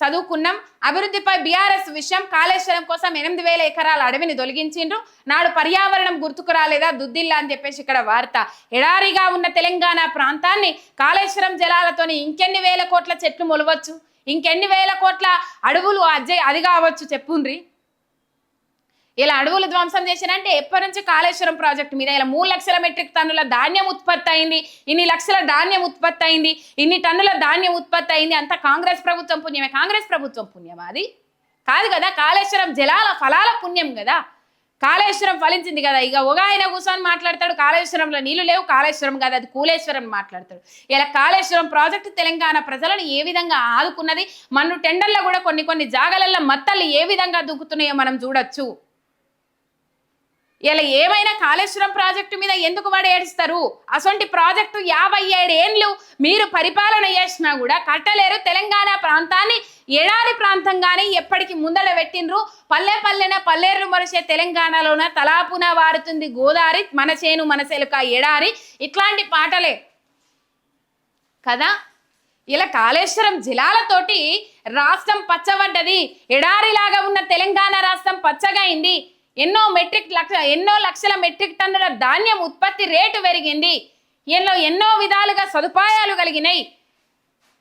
చదువుకున్నాం. అభివృద్ధిపై బీఆర్ఎస్ విషయం కాళేశ్వరం కోసం ఎనిమిది వేల ఎకరాల అడవిని తొలగించిండ్రు. నాడు పర్యావరణం గుర్తుకు రాలేదా? దుద్దిల్లా అని చెప్పేసి ఇక్కడ వార్త. ఎడారిగా ఉన్న తెలంగాణ ప్రాంతాన్ని కాళేశ్వరం జలాలతోని ఇంకెన్ని వేల కోట్ల చెట్లు మొలవచ్చు? ఇంకెన్ని వేల కోట్ల అడవులు అజ్జే అది కావచ్చు చెప్పుండ్రి. ఇలా అడవులు ధ్వంసం చేసినంటే ఎప్పటి నుంచి కాళేశ్వరం ప్రాజెక్టు మీద ఇలా మూడు లక్షల మెట్రిక్ టన్నుల ధాన్యం ఉత్పత్తి అయింది ఇన్ని లక్షల ధాన్యం ఉత్పత్తి అయింది ఇన్ని టన్నుల ధాన్యం ఉత్పత్తి అయింది అంతా కాంగ్రెస్ ప్రభుత్వం పుణ్యమే. కాంగ్రెస్ ప్రభుత్వం పుణ్యమా అది? కాదు కదా కాళేశ్వరం జలాల ఫలాల పుణ్యం కదా. కాళేశ్వరం ఫలించింది కదా. ఇక ఒక ఆయన కూర్చొని మాట్లాడతాడు కాళేశ్వరంలో నీళ్ళు లేవు కాళేశ్వరం కాదు అది కూలేశ్వరం మాట్లాడతాడు. ఇలా కాళేశ్వరం ప్రాజెక్టు తెలంగాణ ప్రజలను ఏ విధంగా ఆదుకున్నది? మన టెండర్లో కూడా కొన్ని కొన్ని జాగాలలో మత్తలు ఏ విధంగా దూకుతున్నాయో మనం చూడొచ్చు. ఇలా ఏమైనా కాళేశ్వరం ప్రాజెక్టు మీద ఎందుకు వాడు ఏడుస్తారు? అసొంటి ప్రాజెక్టు యాభై ఏడేండ్లు మీరు పరిపాలన చేసినా కూడా కట్టలేరు. తెలంగాణ ప్రాంతాన్ని ఎడారి ప్రాంతంగానే ఎప్పటికి ముందడ పెట్టిండ్రు. పల్లె పల్లెన పల్లెరు మరిసే తెలంగాణలోన తలాపున వారుతుంది గోదారి మన చేను మన సెలుక ఎడారి. ఇట్లాంటి పాటలే. కదా? ఇలా కాళేశ్వరం జిల్లాలతోటి రాష్ట్రం పచ్చబడ్డది. ఎడారిలాగా ఉన్న తెలంగాణ రాష్ట్రం పచ్చగా అయింది. ఎన్నో మెట్రిక్ లక్ష ఎన్నో లక్షల మెట్రిక్ టన్నుల ధాన్యం ఉత్పత్తి రేటు పెరిగింది. ఎన్నో ఎన్నో విధాలుగా సదుపాయాలు కలిగినాయి.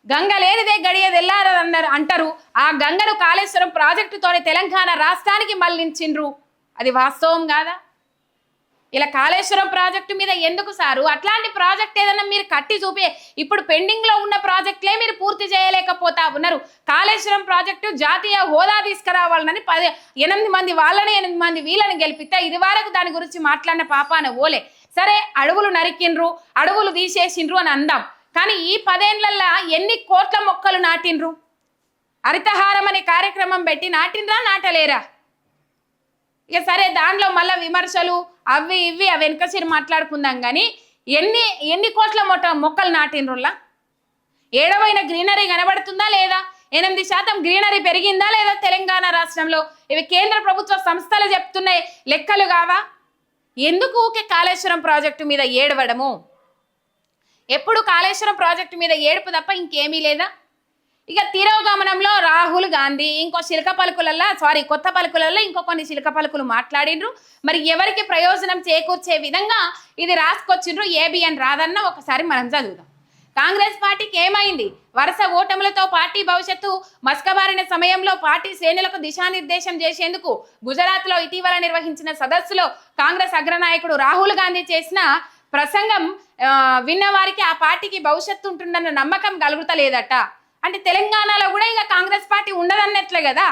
గంగ లేనిదే గడియదెల్లారన్నారు అంటారు. ఆ గంగను కాళేశ్వరం ప్రాజెక్టుతోని తెలంగాణ రాష్ట్రానికి మళ్ళించిండ్రు. అది వాస్తవం కాదా? ఇలా కాళేశ్వరం ప్రాజెక్టు మీద ఎందుకు సారు? అట్లాంటి ప్రాజెక్ట్ ఏదైనా మీరు కట్టి చూపే ఇప్పుడు పెండింగ్లో ఉన్న ప్రాజెక్టులే మీరు పూర్తి చేయలేకపోతా ఉన్నారు. కాళేశ్వరం ప్రాజెక్టు జాతీయ హోదా తీసుకురావాలని పది ఎనిమిది మంది వాళ్ళని ఎనిమిది మంది వీళ్ళని గెలిపితే ఇది వరకు దాని గురించి మాట్లాడిన పాపాన ఓలే. సరే అడవులు నరికిండ్రు అడవులు తీసేసిండ్రు అని అందాం. కానీ ఈ పదేళ్ళల్లో ఎన్ని కోట్ల మొక్కలు నాటిండ్రు? హరితహారం అనే కార్యక్రమం పెట్టి నాటిండ్రా నాటలేరా? ఇక సరే దాంట్లో మళ్ళీ విమర్శలు అవి ఇవి అవి వెనకసిరి మాట్లాడుకుందాం కానీ ఎన్ని ఎన్ని కోట్ల మొట్ట మొక్కలు నాటినరులా ఏడవైన గ్రీనరీ కనబడుతుందా లేదా? ఎనిమిది శాతం గ్రీనరీ పెరిగిందా లేదా తెలంగాణ రాష్ట్రంలో? ఇవి కేంద్ర ప్రభుత్వ సంస్థలు చెప్తున్నాయి లెక్కలు కావా? ఎందుకు ఊకే కాళేశ్వరం ప్రాజెక్టు మీద ఏడవడము? ఎప్పుడు కాళేశ్వరం ప్రాజెక్టు మీద ఏడుపు తప్ప ఇంకేమీ లేదా? ఇక తిరోగమనంలో రాహుల్ గాంధీ ఇంకో శిల్క పలుకులల్లో సారీ కొత్త పలుకులల్లో ఇంకో కొన్ని శిల్క పలుకులు మాట్లాడిండ్రు. మరి ఎవరికి ప్రయోజనం చేకూర్చే విధంగా ఇది రాసుకొచ్చిండ్రు ఏబిఎన్ రాదన్న ఒకసారి మనం చదువుదాం. కాంగ్రెస్ పార్టీకి ఏమైంది? వరుస ఓటములతో పార్టీ భవిష్యత్తు మస్కబారిన సమయంలో పార్టీ శ్రేణులకు దిశానిర్దేశం చేసేందుకు గుజరాత్లో ఇటీవల నిర్వహించిన సదస్సులో కాంగ్రెస్ అగ్రనాయకుడు రాహుల్ గాంధీ చేసిన ప్రసంగం విన్నవారికి ఆ పార్టీకి భవిష్యత్తు ఉంటుందన్న నమ్మకం కలుగుతలేదట. అంటే తెలంగాణలో కూడా ఇక కాంగ్రెస్ పార్టీ ఉండదన్నట్లే కదా?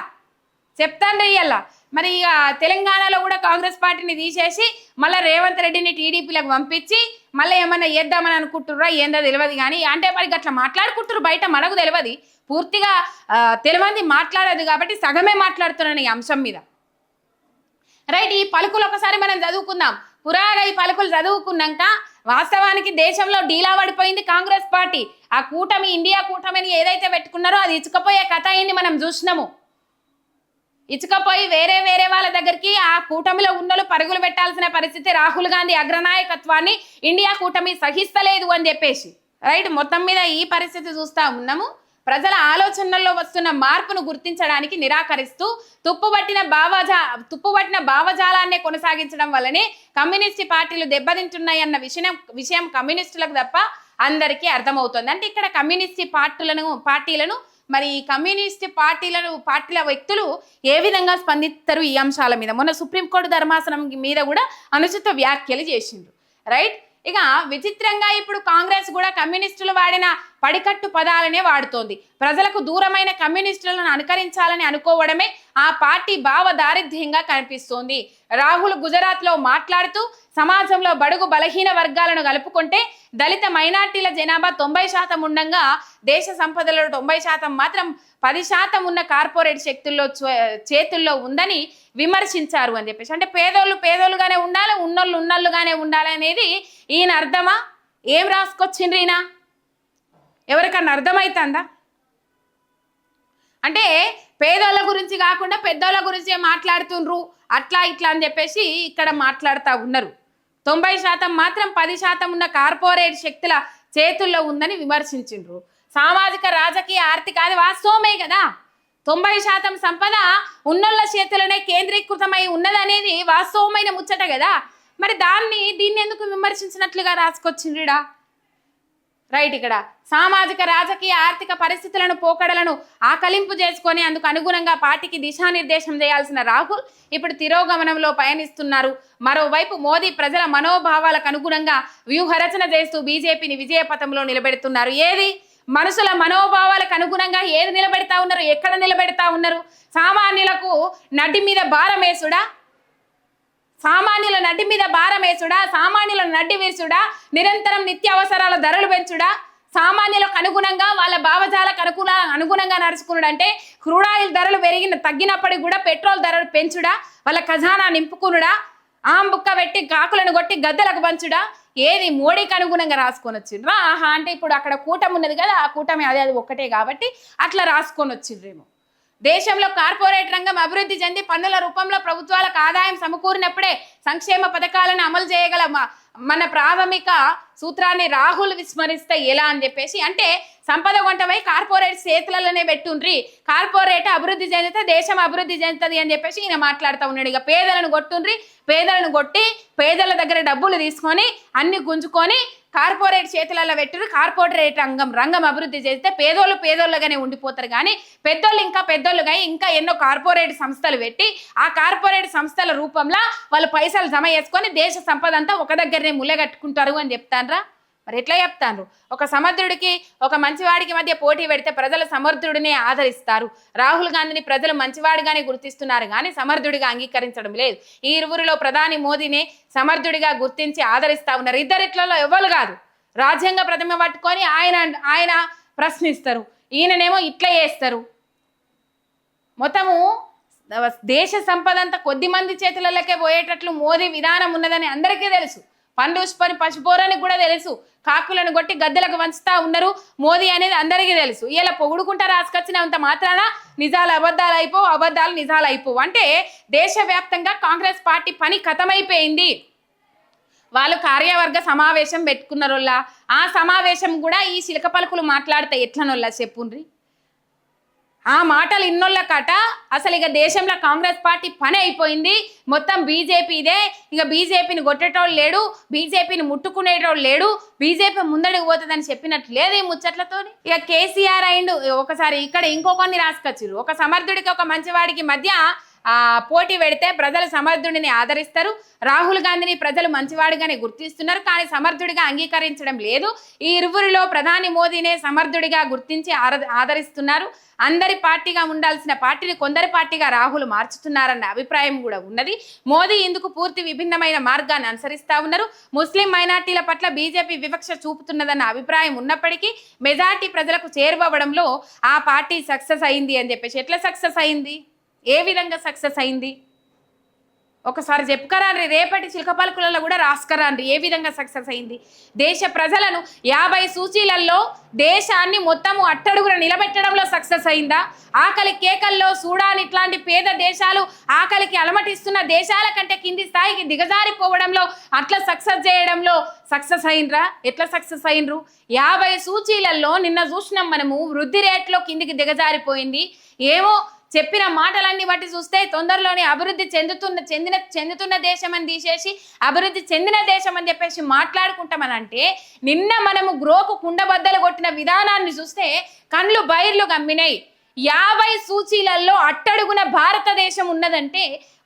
చెప్తాను ఇయ్యాల. మరి ఇక తెలంగాణలో కూడా కాంగ్రెస్ పార్టీని తీసేసి మళ్ళీ రేవంత్ రెడ్డిని టీడీపీలకు పంపించి మళ్ళీ ఏమన్నా చేద్దామని అనుకుంటుర్రా ఏందో తెలియదు కానీ అంటే మరి అట్లా మాట్లాడుకుంటారు బయట మనకు తెలియదు పూర్తిగా ఆ, తెలియంది మాట్లాడదు కాబట్టి సగమే మాట్లాడుతున్నాను ఈ అంశం మీద. రైట్ ఈ పలుకులు ఒకసారి మనం చదువుకుందాం. పురాగా ఈ పలుకులు చదువుకున్నాక వాస్తవానికి దేశంలో డీలా పడిపోయింది కాంగ్రెస్ పార్టీ. ఆ కూటమి ఇండియా కూటమిని ఏదైతే పెట్టుకున్నారో అది ఇచ్చుకపోయే కథ అయింది మనం చూసినాము. ఇచ్చుకపోయి వేరే వేరే వాళ్ళ దగ్గరికి ఆ కూటమిలో ఉన్నలు పరుగులు పెట్టాల్సిన పరిస్థితి రాహుల్ గాంధీ అగ్రనాయకత్వాన్ని ఇండియా కూటమి సహిస్తలేదు అని చెప్పేసి. రైట్? మొత్తం మీద ఈ పరిస్థితి చూస్తా ఉన్నాము. ప్రజల ఆలోచనల్లో వస్తున్న మార్పును గుర్తించడానికి నిరాకరిస్తూ తుప్పుబట్టిన భావజా తుప్పుబట్టిన భావజాలాన్నే కొనసాగించడం వల్లనే కమ్యూనిస్ట్ పార్టీలు దెబ్బతింటున్నాయన్న విషయం విషయం కమ్యూనిస్టులకు తప్ప అందరికీ అర్థమవుతుంది. అంటే ఇక్కడ కమ్యూనిస్ట్ పార్టీలను పార్టీలను మరి ఈ కమ్యూనిస్ట్ పార్టీలను పార్టీల వ్యక్తులు ఏ విధంగా స్పందిస్తారు ఈ అంశాల మీద? మొన్న సుప్రీంకోర్టు ధర్మాసనం మీద కూడా అనుచిత వ్యాఖ్యలు చేసిండ్రు. రైట్ ఇక విచిత్రంగా ఇప్పుడు కాంగ్రెస్ కూడా కమ్యూనిస్టులు వాడిన పడికట్టు పదాలనే వాడుతోంది. ప్రజలకు దూరమైన కమ్యూనిస్టులను అనుకరించాలని అనుకోవడమే ఆ పార్టీ భావ దారిద్ర్యంగా కనిపిస్తోంది. రాహుల్ గుజరాత్లో మాట్లాడుతూ సమాజంలో బడుగు బలహీన వర్గాలను కలుపుకుంటే దళిత మైనార్టీల జనాభా తొంభై శాతం ఉండగా దేశ సంపదలో తొంభై శాతం మాత్రం పది శాతం ఉన్న కార్పొరేట్ శక్తుల్లో చే- చేతుల్లో ఉందని విమర్శించారు అని చెప్పేసి. అంటే పేదోళ్ళు పేదోళ్ళుగానే ఉండాలి ఉన్నోళ్ళు ఉన్నోళ్ళుగానే ఉండాలి అనేది ఈయన అర్థమా? ఏం రాసుకొచ్చిండ్రు ఈయన? ఎవరికన్నా అర్థమవుతుందా అంటే పేదోళ్ళ గురించి కాకుండా పెద్దోళ్ళ గురించే మాట్లాడుతుండ్రు అట్లా ఇట్లా అని చెప్పేసి ఇక్కడ మాట్లాడుతూ ఉన్నారు. తొంభై శాతం మాత్రం పది శాతం ఉన్న కార్పొరేట్ శక్తుల చేతుల్లో ఉందని విమర్శించిండ్రు. సామాజిక రాజకీయ ఆర్థిక అది వాస్తవమే కదా? తొంభై శాతం సంపద ఉన్నోళ్ళ చేతులనే కేంద్రీకృతమై ఉన్నదనేది వాస్తవమైన ముచ్చట కదా? మరి దాన్ని దీన్ని ఎందుకు విమర్శించినట్లుగా రాసుకొచ్చిండ్రిడా? రైట్ ఇక్కడ. సామాజిక రాజకీయ ఆర్థిక పరిస్థితులను పోకడలను ఆకలింపు చేసుకొని అందుకు అనుగుణంగా పార్టీకి దిశానిర్దేశం చేయాల్సిన రాహుల్ ఇప్పుడు తిరోగమనంలో పయనిస్తున్నారు. మరోవైపు మోదీ ప్రజల మనోభావాలకు అనుగుణంగా వ్యూహరచన చేస్తూ బీజేపీని విజయ పథంలో నిలబెడుతున్నారు. ఏది? మనుషుల మనోభావాలకు అనుగుణంగా ఏది నిలబెడతా ఉన్నారు? ఎక్కడ నిలబెడతా ఉన్నారు? సామాన్యులకు నడి మీద భారమేసుడా సామాన్యుల నడ్డి మీద భారం వేసుడా? సామాన్యుల నడ్డి వీర్చుడా? నిరంతరం నిత్యావసరాల ధరలు పెంచుడా? సామాన్యులకు అనుగుణంగా వాళ్ళ భావజాలకు అనుకూల అనుగుణంగా నడుచుకున్నాడు అంటే క్రూడాయిల్ ధరలు పెరిగిన తగ్గినప్పటికి కూడా పెట్రోల్ ధరలు పెంచుడా? వాళ్ళ ఖజానా నింపుకునుడా? ఆం బుక్క పెట్టి కాకులను కొట్టి గద్దలకు పంచుడా? ఏది మోడీకి అనుగుణంగా రాసుకొని వచ్చిండ్రా ఆహా అంటే ఇప్పుడు అక్కడ కూటమి ఉన్నది కదా ఆ కూటమి అదే అది ఒక్కటే కాబట్టి అట్లా రాసుకొని వచ్చిండ్రేమో దేశంలో కార్పొరేట్ రంగం అభివృద్ధి చెంది పన్నుల రూపంలో ప్రభుత్వాలకు ఆదాయం సమకూరినప్పుడే సంక్షేమ పథకాలను అమలు చేయగల మన ప్రాథమిక సూత్రాన్ని రాహుల్ విస్మరిస్తే ఎలా అని చెప్పేసి అంటే సంపద కొంటమై కార్పొరేట్ చేతులలోనే పెట్టుండ్రి. కార్పొరేట్ అభివృద్ధి చెందితే దేశం అభివృద్ధి చెందుతుంది అని చెప్పేసి ఈయన మాట్లాడుతూ ఉన్నాడు. ఇక పేదలను కొట్టుండ్రి. పేదలను కొట్టి పేదల దగ్గర డబ్బులు తీసుకొని అన్ని గుంజుకొని కార్పొరేట్ చేతులలో పెట్టురు కార్పొరేట్ రంగం రంగం అభివృద్ధి చేస్తే పేదోళ్ళు పేదోళ్ళుగానే ఉండిపోతారు. కానీ పెద్దోళ్ళు ఇంకా పెద్దోళ్ళుగా ఇంకా ఎన్నో కార్పొరేట్ సంస్థలు పెట్టి ఆ కార్పొరేట్ సంస్థల రూపంలో వాళ్ళు పైసలు జమ చేసుకొని దేశ సంపద అంతా ఒక దగ్గరనే ముల్లగట్టుకుంటారు అని చెప్తాన్రా. మరి ఎట్లా చెప్తాను ఒక సమర్థుడికి ఒక మంచివాడికి మధ్య పోటీ పెడితే ప్రజలు సమర్థుడినే ఆదరిస్తారు. రాహుల్ గాంధీని ప్రజలు మంచివాడిగానే గుర్తిస్తున్నారు కానీ సమర్థుడిగా అంగీకరించడం లేదు. ఈ ఇరువురిలో ప్రధాని మోదీని సమర్థుడిగా గుర్తించి ఆదరిస్తా ఉన్నారు. ఇద్దరిట్లలో ఎవరు కాదు. రాజ్యాంగ ప్రతిమ పట్టుకొని ఆయన ఆయన ప్రశ్నిస్తారు. ఈయననేమో ఇట్లా చేస్తారు. మొత్తము దేశ సంపద అంతా కొద్ది మంది చేతులలోకే పోయేటట్లు మోదీ విధానం ఉన్నదని అందరికీ తెలుసు. పండుష్పని పసిపోరని కూడా తెలుసు. కాకులను కొట్టి గద్దెలకు వంచుతా ఉన్నారు. మోదీ అనేది అందరికీ తెలుసు. ఇలా పొగుడుకుంటా రాసుకొచ్చినంత మాత్రాన నిజాలు అబద్ధాలు అయిపోవు అబద్ధాలు నిజాలు అయిపోవు అంటే దేశవ్యాప్తంగా కాంగ్రెస్ పార్టీ పని ఖతమైపోయింది వాళ్ళు కార్యవర్గ సమావేశం పెట్టుకున్నారోళ్ళ? ఆ సమావేశం కూడా ఈ శిలక పలుకులు మాట్లాడితే ఎట్లనోళ్ళ చెప్పుండ్రి? ఆ మాటలు ఇన్నోళ్ళ కట అసలు ఇక దేశంలో కాంగ్రెస్ పార్టీ పని అయిపోయింది. మొత్తం బీజేపీదే ఇక బీజేపీని కొట్టేటోళ్ళు లేడు. బీజేపీని ముట్టుకునేటోళ్ళు లేడు. బీజేపీ ముందడికి పోతుందని చెప్పినట్లు లేదు ఈ ముచ్చట్లతో ఇక కేసీఆర్ అయిండు. ఒకసారి ఇక్కడ ఇంకొకరిని రాసుకొచ్చిర్రు. ఒక సమర్థుడికి ఒక మంచివాడికి మధ్య పోటీ పెడితే ప్రజలు సమర్థుడిని ఆదరిస్తారు. రాహుల్ గాంధీని ప్రజలు మంచివాడిగానే గుర్తిస్తున్నారు. కానీ సమర్థుడిగా అంగీకరించడం లేదు. ఈ ఇరువురిలో ప్రధాని మోదీనే సమర్థుడిగా గుర్తించి ఆదరిస్తున్నారు. అందరి పార్టీగా ఉండాల్సిన పార్టీని కొందరి పార్టీగా రాహుల్ మార్చుతున్నారన్న అభిప్రాయం కూడా ఉన్నది. మోదీ ఇందుకు పూర్తి విభిన్నమైన మార్గాన్ని అనుసరిస్తా ఉన్నారు. ముస్లిం మైనార్టీల పట్ల బీజేపీ వివక్ష చూపుతున్నదన్న అభిప్రాయం ఉన్నప్పటికీ మెజార్టీ ప్రజలకు చేరువవడంలో ఆ పార్టీ సక్సెస్ అయింది అని చెప్పేసి ఎట్లా సక్సెస్ అయింది? ఏ విధంగా సక్సెస్ అయింది? ఒకసారి చెప్పుకరాండ్రి రేపటి చిలకపలుకులలో కూడా రాసుకరాండ్రి ఏ విధంగా సక్సెస్ అయింది? దేశ ప్రజలను యాభై సూచీలలో దేశాన్ని మొత్తము అట్టడుగున నిలబెట్టడంలో సక్సెస్ అయిందా? ఆకలి కేకల్లో సూడాన్ ఇట్లాంటి పేద దేశాలు ఆకలికి అలమటిస్తున్న దేశాల కంటే కింది స్థాయికి దిగజారిపోవడంలో అట్లా సక్సెస్ చేయడంలో సక్సెస్ అయినరా ఎట్లా సక్సెస్ అయినరు యాభై సూచీలలో నిన్న చూసినాం మనము వృద్ధి రేట్లో కిందికి దిగజారిపోయింది. ఏమో చెప్పిన మాటలన్నీ బట్టి చూస్తే తొందరలోనే అభివృద్ధి చెందుతున్న చెందిన చెందుతున్న దేశం అని తీసేసి అభివృద్ధి చెందిన దేశం అని చెప్పేసి మాట్లాడుకుంటామని అంటే నిన్న మనము గ్రోకు కుండబద్దలు కొట్టిన విధానాన్ని చూస్తే కండ్లు బైర్లు గమ్మినాయి యాభై సూచీలలో అట్టడుగున భారతదేశం ఉన్నదంటే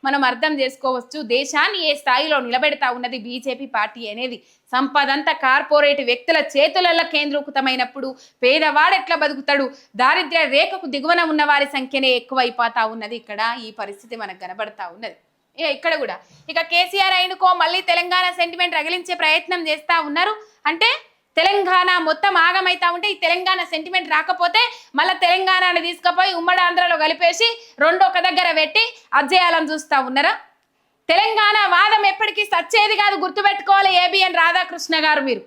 మనం అర్థం చేసుకోవచ్చు. దేశాన్ని ఏ స్థాయిలో నిలబెడతా ఉన్నది బీజేపీ పార్టీ అనేది? సంపదంతా కార్పొరేట్ వ్యక్తుల చేతులలో కేంద్రీకృతమైనప్పుడు పేదవాడు ఎట్లా బతుకుతాడు? దారిద్ర్య రేఖకు దిగువన ఉన్న వారి సంఖ్యనే ఎక్కువైపోతా ఉన్నది ఇక్కడ. ఈ పరిస్థితి మనకు కనబడతా ఉన్నది. ఇక ఇక్కడ కూడా. ఇక కేసీఆర్ అయినకో మళ్ళీ తెలంగాణ సెంటిమెంట్ రగిలించే ప్రయత్నం చేస్తా ఉన్నారు. అంటే తెలంగాణ మొత్తం ఆగమైతా ఉంటే ఈ తెలంగాణ సెంటిమెంట్ రాకపోతే మళ్ళీ తెలంగాణని తీసుకుపోయి ఉమ్మడి ఆంధ్రలో కలిపేసి రెండు ఒక దగ్గర పెట్టి అజ్జేయాలని చూస్తా ఉన్నారా? తెలంగాణ వాదం ఎప్పటికీ సచ్చేది కాదు గుర్తుపెట్టుకోవాలి ఏబిఎన్ రాధాకృష్ణ గారు మీరు.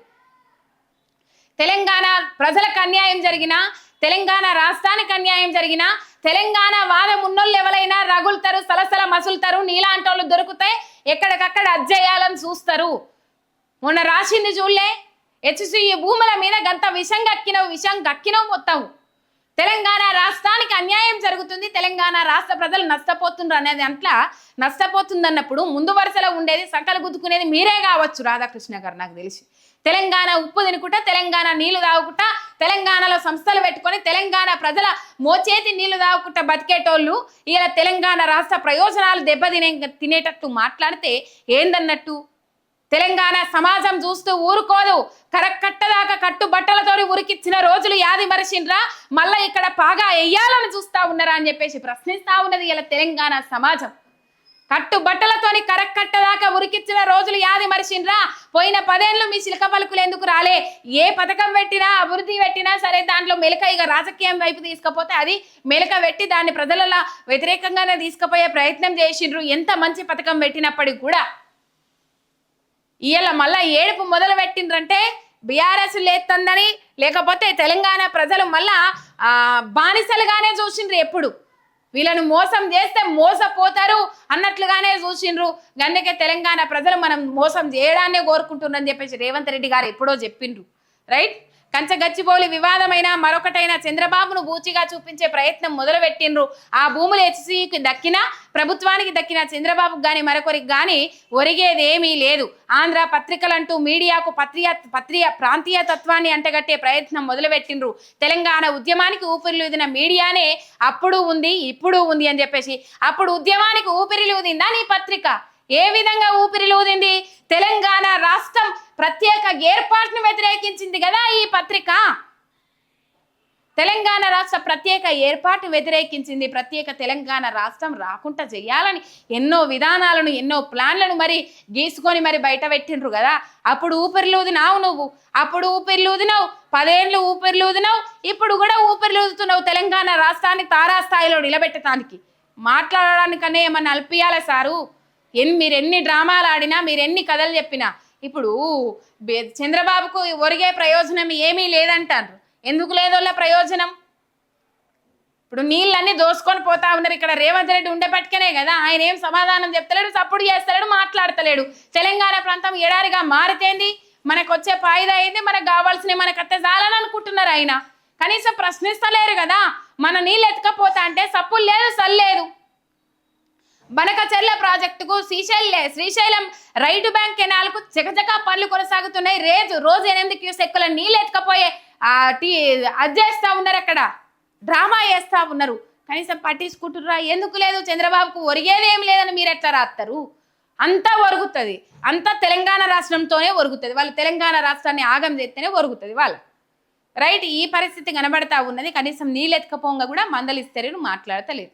తెలంగాణ ప్రజలకు అన్యాయం జరిగినా తెలంగాణ రాష్ట్రానికి అన్యాయం జరిగినా తెలంగాణ వాదం ఉన్నోళ్ళు ఎవరైనా రగులుతారు సలసల మసులుతారు నీలాంటి వాళ్ళు దొరికితే ఎక్కడికక్కడ అజ్జేయాలని చూస్తారు. మొన్న రాసింది చూడలే హెచ్సి భూముల మీద గంత విషం గక్కినవు విషం గక్కినవు మొత్తం. తెలంగాణ రాష్ట్రానికి అన్యాయం జరుగుతుంది తెలంగాణ రాష్ట్ర ప్రజలు నష్టపోతుండ్రు అనేది అట్లా నష్టపోతుందన్నప్పుడు ముందు వరుసలో ఉండేది సకలు గుద్దుకునేది మీరే కావచ్చు రాధాకృష్ణ గారు నాకు తెలిసి. తెలంగాణ ఉప్పు తినుకుంటా తెలంగాణ నీళ్ళు తాగుకుంటా తెలంగాణలో సంస్థలు పెట్టుకొని తెలంగాణ ప్రజల మోచేతి నీళ్ళు తాగుకుంటా బతికేటోళ్ళు ఇలా తెలంగాణ రాష్ట్ర ప్రయోజనాలు దెబ్బతినే తినేటట్టు మాట్లాడితే ఏందన్నట్టు? తెలంగాణ సమాజం చూస్తూ ఊరుకోదు. కరక్కట్టదాకా కట్టు బట్టలతోని ఉరికిచ్చిన రోజులు యాది మరిచిండ్రా మళ్ళా ఇక్కడ పాగా వెయ్యాలని చూస్తా ఉన్నారా అని చెప్పేసి ప్రశ్నిస్తా ఉన్నది ఇలా తెలంగాణ సమాజం. కట్టు బట్టలతోని కరక్కట్టదాకా ఉరికిచ్చిన రోజులు యాది మరిచిండ్రా పోయిన పదేళ్ళు మీ శిల్క పలుకులు ఎందుకు రాలే? ఏ పథకం పెట్టినా అభివృద్ధి పెట్టినా సరే దాంట్లో మెలక ఇక రాజకీయం వైపు తీసుకపోతే అది మెలక పెట్టి దాన్ని ప్రజలలో వ్యతిరేకంగానే తీసుకుపోయే ప్రయత్నం చేసిండ్రు. ఎంత మంచి పథకం పెట్టినప్పటికి కూడా ఇవాళ మళ్ళా ఏడుపు మొదలు పెట్టిండ్రంటే బీఆర్ఎస్ లేతుందని లేకపోతే తెలంగాణ ప్రజలు మళ్ళా బానిసలుగానే చూసిండ్రు ఎప్పుడు. వీళ్ళను మోసం చేస్తే మోసపోతారు అన్నట్లుగానే చూసిండ్రు. అందుకే తెలంగాణ ప్రజలు మనం మోసం చేయడాన్నే కోరుకుంటున్నారని చెప్పేసి రేవంత్ రెడ్డి గారు ఎప్పుడో చెప్పిండ్రు. రైట్? కంచగచ్చిబౌలి వివాదమైన మరొకటైన చంద్రబాబును బూచిగా చూపించే ప్రయత్నం మొదలుపెట్టిండ్రు. ఆ భూములు హెచ్సికి దక్కినా ప్రభుత్వానికి దక్కిన చంద్రబాబుకు కానీ మరొకరికి కానీ ఒరిగేదేమీ లేదు. ఆంధ్ర పత్రికలంటూ మీడియాకు పత్రియ పత్రియ ప్రాంతీయ తత్వాన్ని అంటగట్టే ప్రయత్నం మొదలుపెట్టిండ్రు. తెలంగాణ ఉద్యమానికి ఊపిరిలూదిన మీడియానే అప్పుడు ఉంది ఇప్పుడు ఉంది అని చెప్పేసి అప్పుడు ఉద్యమానికి ఊపిరిలూదిందా నీ పత్రిక? ఏ విధంగా ఊపిరిలూదింది తెలంగాణ రాష్ట్రం ప్రత్యేక ఏర్పాటును వ్యతిరేకించింది కదా ఈ పత్రిక. తెలంగాణ రాష్ట్ర ప్రత్యేక ఏర్పాటు వ్యతిరేకించింది. ప్రత్యేక తెలంగాణ రాష్ట్రం రాకుండా చేయాలని ఎన్నో విధానాలను ఎన్నో ప్లాన్లను మరి గీసుకొని మరి బయట పెట్టిండ్రు కదా. అప్పుడు ఊపిరిలూదినావు నువ్వు. అప్పుడు ఊపిరిలూదినావు పదేళ్ళు ఊపిరిలూదినావు ఇప్పుడు కూడా ఊపిరిలూదుతున్నావు తెలంగాణ రాష్ట్రాన్ని తారాస్థాయిలో నిలబెట్టడానికి మాట్లాడడానికనే ఏమన్నా అల్పియాలి సారు? ఎన్ని మీరు ఎన్ని డ్రామాలు ఆడినా మీరు ఎన్ని కథలు చెప్పినా ఇప్పుడు చంద్రబాబుకు ఒరిగే ప్రయోజనం ఏమీ లేదంటారు. ఎందుకు లేదోళ్ళ ప్రయోజనం? ఇప్పుడు నీళ్ళన్నీ దోసుకొని పోతా ఉన్నారు. ఇక్కడ రేవంత్ రెడ్డి ఉండేపట్టుకనే కదా ఆయన ఏం సమాధానం చెప్తలేడు సప్పుడు చేస్తలేడు మాట్లాడతలేడు. తెలంగాణ ప్రాంతం ఎడారిగా మారితేంది మనకు వచ్చే ఫాయిదా అయింది మనకు కావాల్సినవి మనకు అత్తే చాలనుకుంటున్నారు అనుకుంటున్నారు ఆయన. కనీసం ప్రశ్నిస్తలేరు కదా మన నీళ్ళు ఎత్తుకపోతా అంటే సప్పులు లేదు సల్లేదు బనకచెర్ల ప్రాజెక్టుకు శ్రీశైల శ్రీశైలం రైటు బ్యాంక్ కెనాల్కు చకచకా పనులు కొనసాగుతున్నాయి. రేజు రోజు ఎనిమిది క్యూసెక్కుల నీళ్ళు ఎత్తుకపోయే ఆ టీ అది చేస్తా ఉన్నారు అక్కడ. డ్రామా వేస్తా ఉన్నారు. కనీసం పట్టించుకుంటుర్రా? ఎందుకు లేదు? చంద్రబాబుకు ఒరిగేది ఏం లేదని మీరు ఎట్లా రాస్తారు అంతా ఒరుగుతుంది. అంతా తెలంగాణ రాష్ట్రంతోనే ఒరుగుతుంది. వాళ్ళు తెలంగాణ రాష్ట్రాన్ని ఆగం చేస్తేనే ఒరుగుతుంది వాళ్ళు. రైట్ ఈ పరిస్థితి కనబడతా ఉన్నది. కనీసం నీళ్ళు ఎత్తుకపోగా కూడా మందలిస్తారని మాట్లాడతలేదు